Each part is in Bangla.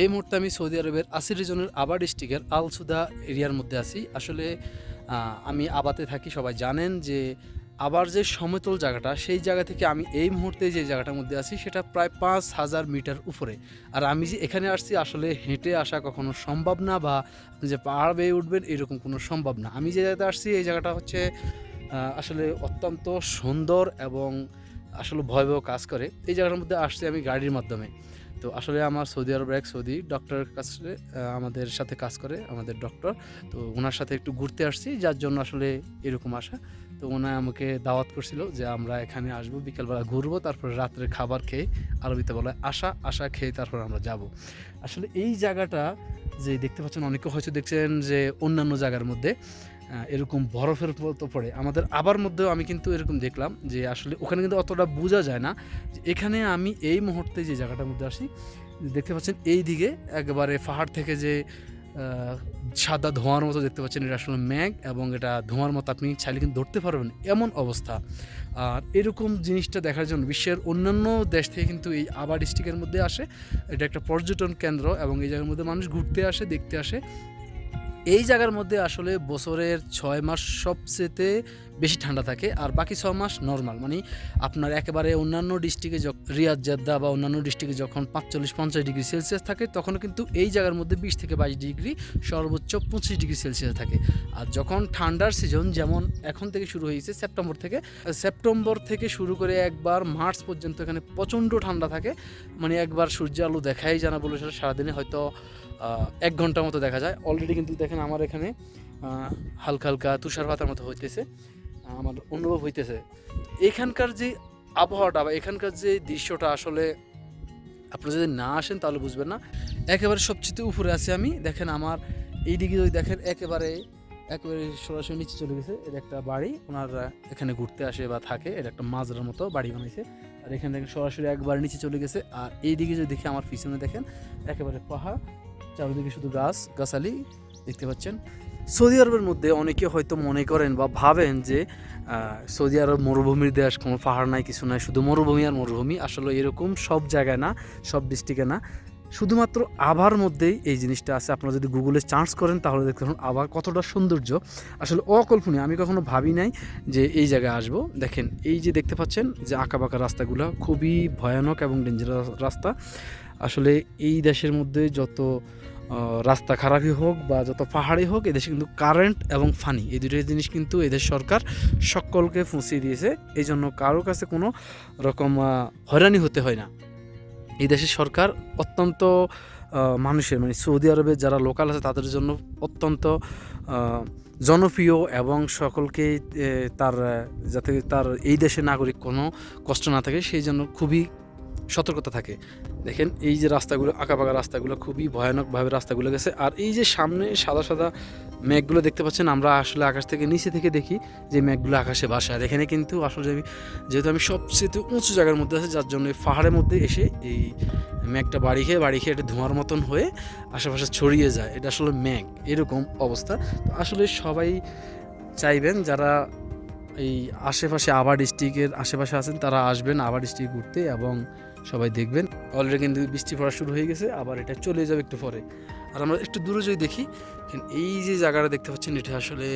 এই মুহূর্তে আমি সৌদি আরবের আসির রিজনের আবা ডিস্ট্রিক্টের আলসুদা এরিয়ার মধ্যে আছি। আসলে আমি আবাতে থাকি, সবাই জানেন যে আবার যে সমতল জায়গাটা, সেই জায়গা থেকে আমি এই মুহূর্তে যে জায়গাটার মধ্যে আছি, সেটা প্রায় পাঁচ হাজার মিটার উপরে। আর আমি যে এখানে আসছি, আসলে হেঁটে আসা কখনো সম্ভব না বা যে পাহাড় বেয়ে উঠবেন, এরকম কোনো সম্ভব না। আমি যে জায়গাতে আসছি, এই জায়গাটা হচ্ছে আসলে অত্যন্ত সুন্দর এবং আসলে ভয়াবহ কাজ করে। এই জায়গাটার মধ্যে আসছি আমি গাড়ির মাধ্যমে। তো আসলে আমার সৌদি আরবের এক সৌদি ডক্টরের কাছে আমাদের সাথে কাজ করে, আমাদের ডক্টর তো ওনার সাথে একটু ঘুরতে আসছি, যার জন্য আসলে এরকম আসা তো ওনা আমাকে দাওয়াত করছিল যে আমরা এখানে আসব, বিকালবেলা ঘুরবো, তারপরে রাত্রে খাবার খেয়ে আরবিতে বলা আশা আশা খেয়ে তারপর আমরা যাব। আসলে এই জায়গাটা যে দেখতে পাচ্ছেন, অনেকে হয়তো দেখছেন যে অন্যান্য জায়গার মধ্যে। এরকম বরফের মতো পড়ে। আমাদের আবার মধ্যেও আমি কিন্তু এরকম দেখলাম যে আসলে ওখানে কিন্তু অতটা বোঝা যায় না এখানে আমি এই মুহূর্তে যে জায়গাটার মধ্যে আসি, দেখতে পাচ্ছেন এই দিকে একবারে পাহাড় থেকে যে সাদা ধোঁয়ার মতো দেখতে পাচ্ছেন, এটা আসলে ম্যাগ এবং এটা ধোঁয়ার মতো আপনি চাইলে কিন্তু ধরতে পারবেন এমন অবস্থা। আর এরকম জিনিসটা দেখার জন্য বিশ্বের অন্যান্য দেশ থেকে কিন্তু এই আবার ডিস্ট্রিক্টের মধ্যে আসে। এটা একটা পর্যটন কেন্দ্র এবং এই জায়গার মধ্যে মানুষ ঘুরতে আসে, দেখতে আসে। এই জায়গার মধ্যে আসলে বছরের ছয় মাস সবচেয়ে বেশি ঠান্ডা থাকে আর বাকি ছ মাস নর্মাল মানে আপনার একেবারে অন্যান্য ডিস্ট্রিক্টে রিয়াদ, জাদ্দা বা অন্যান্য ডিস্ট্রিক্টে যখন পাঁচচল্লিশ, পঞ্চাশ ডিগ্রি সেলসিয়াস থাকে তখন কিন্তু এই জায়গার মধ্যে বিশ থেকে বাইশ ডিগ্রি সর্বোচ্চ পঁচিশ ডিগ্রি সেলসিয়াস থাকে। আর যখন ঠান্ডার সিজন যেমন এখন থেকে শুরু হয়েছে সেপ্টেম্বর থেকে সেপ্টেম্বর থেকে শুরু করে একবার মার্চ পর্যন্ত এখানে প্রচণ্ড ঠান্ডা থাকে মানে একবার সূর্য আলো দেখাই জানা বলে সেটা সারাদিনে হয়তো এক ঘণ্টার মতো দেখা যায়। অলরেডি কিন্তু দেখেন আমার এখানে হালকা হালকা তুষারপাতের মতো হইতেছে। আমার অনুভব হইতেছে। এখানকার যে আবহাওয়াটা বা এখানকার যে দৃশ্যটা আসলে আপনারা যদি না আসেন তাহলে বুঝবেন না। একেবারে সবচেয়ে উপরে আছি আমি। দেখেন আমার এইদিকে যদি দেখেন, একেবারে একেবারে সরাসরি নিচে চলে গেছে। এটা একটা বাড়ি। ওনারা এখানে ঘুরতে আসে বা থাকে। এটা একটা মাজরার মতো বাড়ি বানাইছে। আর এখানে দেখেন সরাসরি একবার নিচে চলে গেছে। আর এইদিকে যদি দেখি আমার পিছনে দেখেন, একেবারে পাহাড়। চারিদিকে শুধু গাছ, গাছালি দেখতে পাচ্ছেন। সৌদি আরবের মধ্যে অনেকে হয়তো মনে করেন বা ভাবেন যে সৌদি আরব মরুভূমির দেশ, কোনো পাহাড় নাই, কিছু নাই, শুধু মরুভূমি আর মরুভূমি। আসলে এরকম সব জায়গায় না, সব ডিস্ট্রিক্টে না। শুধুমাত্র আভার মধ্যেই এই জিনিসটা আছে। আপনারা যদি গুগলে চার্জ করেন, তাহলে দেখতে পাবেন আবার কতটা সৌন্দর্য। আসলে অকল্পনীয়, আমি কখনো ভাবি নাই যে এই জায়গায় আসব। দেখেন, এই যে দেখতে পাচ্ছেন যে আঁকাবাঁকা রাস্তাগুলো, খুবই ভয়ানক এবং ডেঞ্জারাস রাস্তা। আসলে এই দেশের মধ্যে যত রাস্তা খারাপই হোক বা যত পাহাড়ি হোক, এদেশে কিন্তু কারেন্ট এবং ফানি এই দুটো জিনিস কিন্তু এদের সরকার সকলকে ফুঁসিয়ে দিয়েছে। এই জন্য কারও কাছে কোনো রকম হয়রানি হতে হয় না। এই দেশের সরকার অত্যন্ত মানুষের মানে সৌদি আরবের যারা লোকাল আছে, তাদের জন্য অত্যন্ত জনপ্রিয় এবং সকলকে তার, যাতে তার এই দেশের নাগরিক কোনো কষ্ট না থাকে, সেই জন্য খুবই সতর্কতা থাকে। দেখেন, এই যে রাস্তাগুলো, আঁকাবাঁকা রাস্তাগুলো খুবই ভয়ানকভাবে রাস্তাগুলো গেছে। আর এই যে সামনে সাদা সাদা মেঘগুলো দেখতে পাচ্ছেন, আমরা আসলে আকাশ থেকে নিচে থেকে দেখি যে মেঘগুলো আকাশে বাসা আর এখানে কিন্তু আসলে আমি, যেহেতু আমি সবচেয়ে উঁচু জায়গার মধ্যে আছি, যার জন্য পাহাড়ের মধ্যে এসে এই মেঘটা বাড়ি খেয়ে বাড়ি খেয়ে এটা ধোঁয়ার মতন হয়ে আশেপাশে ছড়িয়ে যায়। এটা আসলে মেঘ, এরকম অবস্থা। তো আসলে সবাই চাইবেন যারা এই আশেপাশে আবার ডিস্ট্রিক্টের আশেপাশে আছেন, তারা আসবেন আবার ডিস্ট্রিক্ট ঘুরতে এবং সবাই দেখবেন। অলরেডি কিন্তু বৃষ্টি পড়া শুরু হয়ে গেছে, আবার এটা চলে যাবে একটু পরে। আর আমরা একটু দূরে যদি দেখি এই যে জায়গাটা দেখতে পাচ্ছেন, এটা আসলে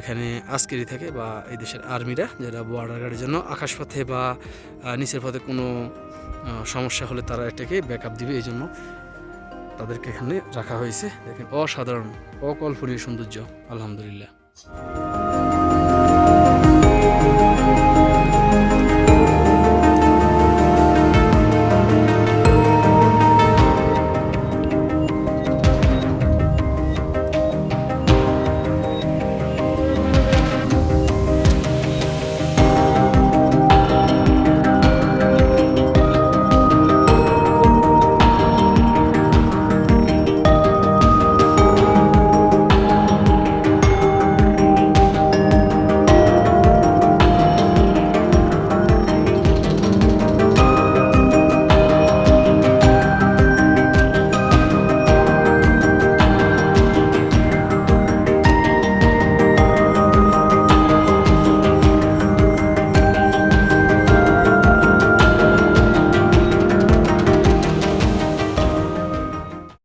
এখানে আজকেরই থাকে বা এই দেশের আর্মিরা, যারা বর্ডার গাড়ির জন্য আকাশপথে বা নিচের পথে কোনো সমস্যা হলে তারা এটাকে ব্যাকআপ দিবে, এই জন্য তাদেরকে এখানে রাখা হয়েছে। দেখেন, অসাধারণ, অকল্পনীয় সৌন্দর্য, আলহামদুলিল্লাহ।